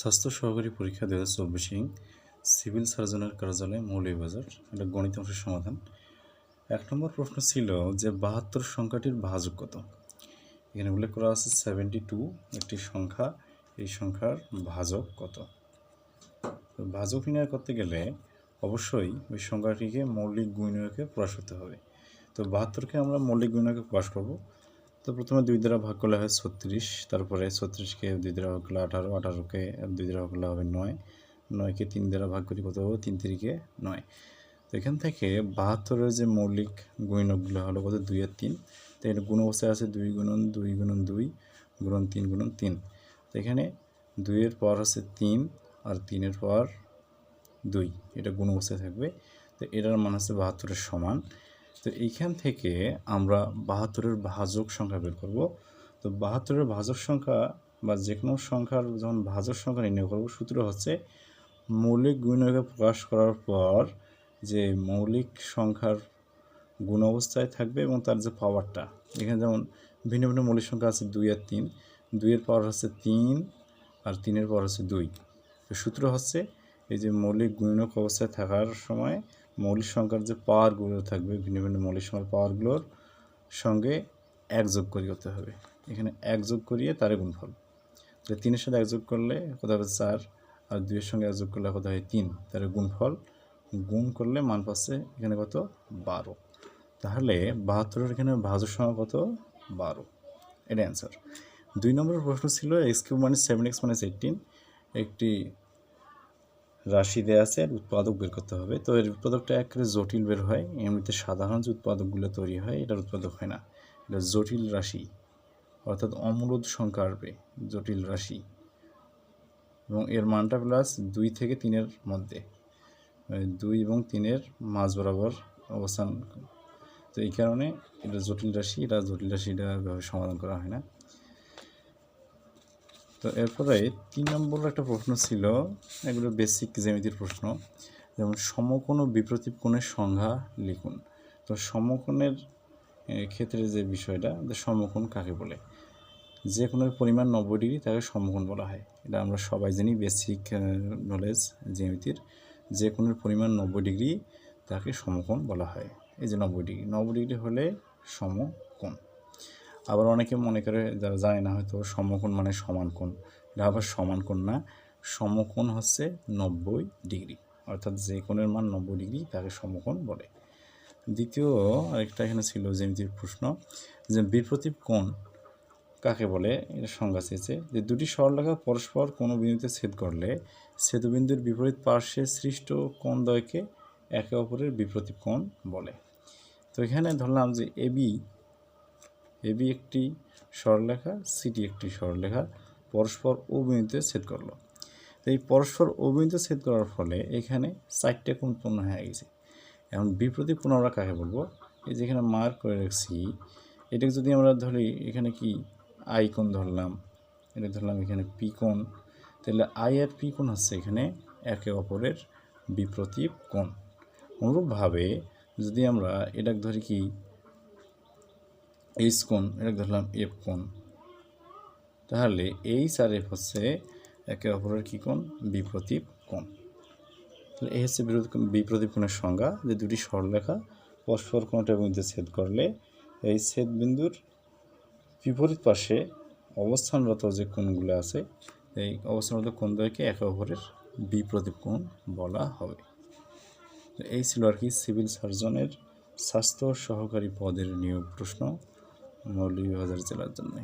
স্বাস্থ্য সহকারী পরীক্ষা দু হাজার চব্বিশে সিভিল সার্জনের কার্যালয়, মৌলভীবাজার। এটা গণিত অংশের সমাধান। এক নম্বর প্রশ্ন ছিল যে বাহাত্তর সংখ্যাটির ভাজক কত? এখানে উল্লেখ করা আছে সেভেন্টি টু একটি সংখ্যা। এই সংখ্যার ভাজক কত? ভাজক নির্ণয় করতে গেলে অবশ্যই ওই সংখ্যাটিকে মৌলিক গুণনীয়কে প্রকাশ করতে হবে। তো বাহাত্তরকে আমরা মৌলিক গুণনীয়কে প্রকাশ করব। তো প্রথমে দুই দ্বারা ভাগ করলে হয় ছত্রিশ, তারপরে ছত্রিশকে দুই দ্বারা ভাগ করলে আঠারো, আঠারোকে দুই দ্বারা ভাগ করলে হবে নয়, নয়কে তিন দ্বারা ভাগ করি কত হবে? তিন তিরিকে নয়। তো এখান থেকে বাহাত্তরের যে মৌলিক গুণকগুলো হলো কত? দুই আর তিন। তো এটা গুণ অবস্থায় আছে দুই গুণন দুই গুণন দুই গুণন তিন গুণন তিন। তো এখানে দুইয়ের পর হচ্ছে তিন আর তিনের পর দুই। এটা গুণ অবস্থায় থাকবে। তো এটার মান হচ্ছে বাহাত্তরের সমান। তো এইখান থেকে আমরা বাহাত্তরের ভাজক সংখ্যা বের করব। তো বাহাত্তরের ভাজক সংখ্যা বা যে কোনো সংখ্যার যখন ভাজক সংখ্যা নির্ণয় করব, সূত্র হচ্ছে মৌলিক গুণকে প্রকাশ করার পর যে মৌলিক সংখ্যার গুণ অবস্থায় থাকবে এবং তার যে পাওয়ারটা এখানে যেমন ভিন্ন ভিন্ন মৌলিক সংখ্যা আছে দুই আর তিন। দুইয়ের পাওয়ার হচ্ছে তিন আর তিনের পাওয়ার হচ্ছে দুই। তো সূত্র হচ্ছে এই যে মৌলিক গুণক অবস্থায় থাকার সময় মৌলিক সংখ্যার যে পাওয়ারগুলো থাকবে, ভিন্ন ভিন্ন মৌলিক সংখ্যার পাওয়ারগুলোর সঙ্গে এক যোগ করি করতে হবে। এখানে এক যোগ করিয়ে তারে গুণফল। তো তিনের সাথে এক যোগ করলে কত হবে চার? আর দুইয়ের সঙ্গে এক যোগ করলে কত হয় তিন? তার গুণফল। গুণ করলে মান পাচ্ছে এখানে কত? বারো। তাহলে বাহাত্তরের এখানে ভাজক সংখ্যা কত? বারো। এটা অ্যান্সার দুই নম্বর প্রশ্ন ছিল এক্স কিউব মানে সেভেন এক্স মানে এইটিন একটি রাশি দেওয়া আছে, এর উৎপাদক বের করতে হবে। তো এর উৎপাদকটা একেবারে জটিল বের হয়। এমনিতে সাধারণ যে উৎপাদকগুলো তৈরি হয়, এটার উৎপাদক হয় না। এটা জটিল রাশি, অর্থাৎ অমূলদ সংখ্যা আসবে, জটিল রাশি। এবং এর মানটা প্লাস দুই থেকে তিনের মধ্যে। মানে দুই এবং তিনের মাঝ বরাবর অবস্থান। তো এই কারণে এটা জটিল রাশি, এটা জটিল রাশি এটা সমাধান করা হয় না। তো এরপরে তিন নম্বর একটা প্রশ্ন ছিল, এগুলো বেসিক জ্যামিতির প্রশ্ন। যেমন, সমকোণ ও বিপ্রতীপ কোণের সংজ্ঞা লিখুন। তো সমকোণের ক্ষেত্রে যে বিষয়টা সমকোণ কাকে বলে? যে কোণের পরিমাণ নব্বই ডিগ্রি, তাকে সমকোণ বলা হয়। এটা আমরা সবাই জানি বেসিক নলেজ জ্যামিতির। যে কোনো পরিমাণ নব্বই ডিগ্রি, তাকে সমকোণ বলা হয়। এই যে নব্বই ডিগ্রি নব্বই ডিগ্রি হলে সমকোণ। আবার অনেকে মনে করে যারা জানে না হয়তো সমকোণ মানে সমান কোণ। এটা আবার সমান কোণ না। সমকোণ হচ্ছে নব্বই ডিগ্রি। অর্থাৎ যে কোণের মান নব্বই ডিগ্রি, তাকে সমকোণ বলে। দ্বিতীয় আরেকটা এখানে ছিল জ্যামিতির প্রশ্ন যে বিপ্রতীপ কোণ কাকে বলে? এটা সংজ্ঞা চেয়েছে যে দুটি সরলরেখা পরস্পর কোনো বিন্দুতে ছেদ করলে ছেদবিন্দুর বিপরীত পার্শ্বে সৃষ্ট কোণ কোণদ্বয়কে একে অপরের বিপ্রতীপ কোণ বলে। তো এখানে ধরলাম যে এবি এবি একটি সরলরেখা সিটি একটি সরলরেখা পরস্পর ও বিন্দুতে ছেদ করল। এই পরস্পর ও বিন্দুতে ছেদ করার ফলে এখানে চারটে কোণ পূর্ণ হয়ে গেছে। এখন বিপ্রতীপ কোণ কাকে বলব? এই যেখানে মার্ক করে রাখছি, এটাকে যদি আমরা ধরি, এখানে কি আই কোণ ধরলাম? এটা ধরলাম এখানে পি তাহলে আই আর পি কোণ হচ্ছে এখানে একে অপরের বিপ্রতীপ কোণ। অনুরূপভাবে যদি আমরা এটাকে ধরি কি এইচ কোণ এটাকে ধরলাম এফ কোণ। তাহলে এইচ আর এফ হচ্ছে একে অপরের কী কোণ? বিপ্রতীপ কোণ। তাহলে এই হচ্ছে বিরোধ- বিপ্রতীপ কোণের সংজ্ঞা, যে দুটি সরলরেখা পরস্পর কোণটার মধ্যে ছেদ করলে এই ছেদ বিন্দুর বিপরীত পাশে অবস্থানরত যে কোণগুলো আছে, এই অবস্থানরত কোণদ্বয়কে একে অপরের বিপ্রতীপ কোণ বলা হবে। এই ছিল আর কি সিভিল সার্জনের স্বাস্থ্য সহকারী পদের নিয়োগ প্রশ্ন। মৌলভীবাজার জেলার জন্যে